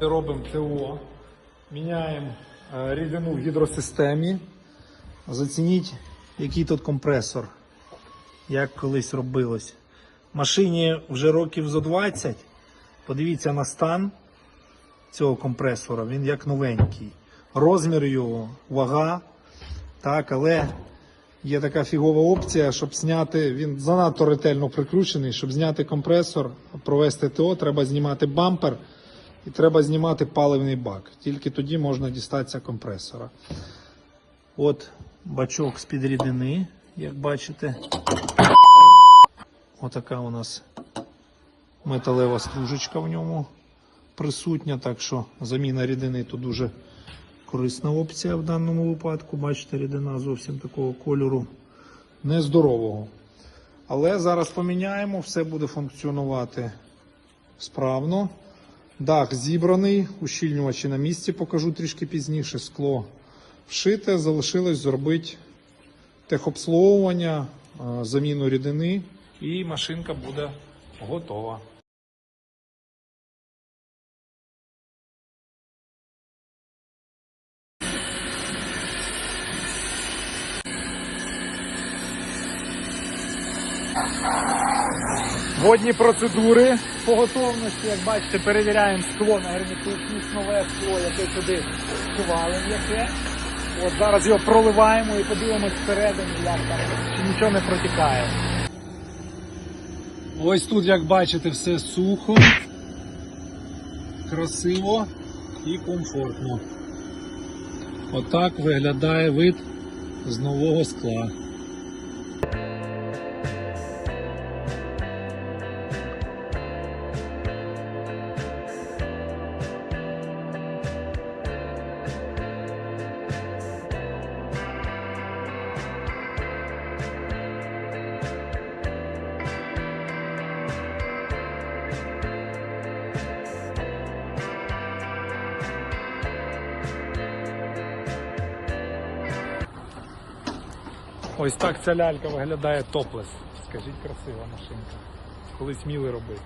Робимо ТО, міняємо е, рідину в гідросистемі. Зацініть, який тут компресор, як колись робилось. Машині вже років зо 20. Подивіться на стан цього компресора, він як новенький. Розмір його, вага. Так, але є така фігова опція, щоб зняти, він занадто ретельно прикручений, щоб зняти компресор, провести ТО, треба знімати бампер і треба знімати паливний бак. Тільки тоді можна дістатися компресора. От бачок з-під рідини, як бачите. Отака у нас металева стружечка в ньому присутня, так що заміна рідини то дуже корисна опція в даному випадку. Бачите, рідина зовсім такого кольору нездорового. Але зараз поміняємо, все буде функціонувати справно. Дах зібраний, ущільнювачі на місці, покажу трішки пізніше. Скло вшите, залишилось зробити техобслуговування, е, заміну рідини, і машинка буде готова. Водні процедури по готовності, як бачите, перевіряємо скло на герметичність, нове скло, яке сюди вкували яке. От зараз його проливаємо і подивимось всередині, як там, чи нічого не протікає. Ось тут, як бачите, все сухо, красиво і комфортно. Отак виглядає вид з нового скла. Ось так ця лялька виглядає топлес. Скажіть, красива машинка. Колись сміли робити.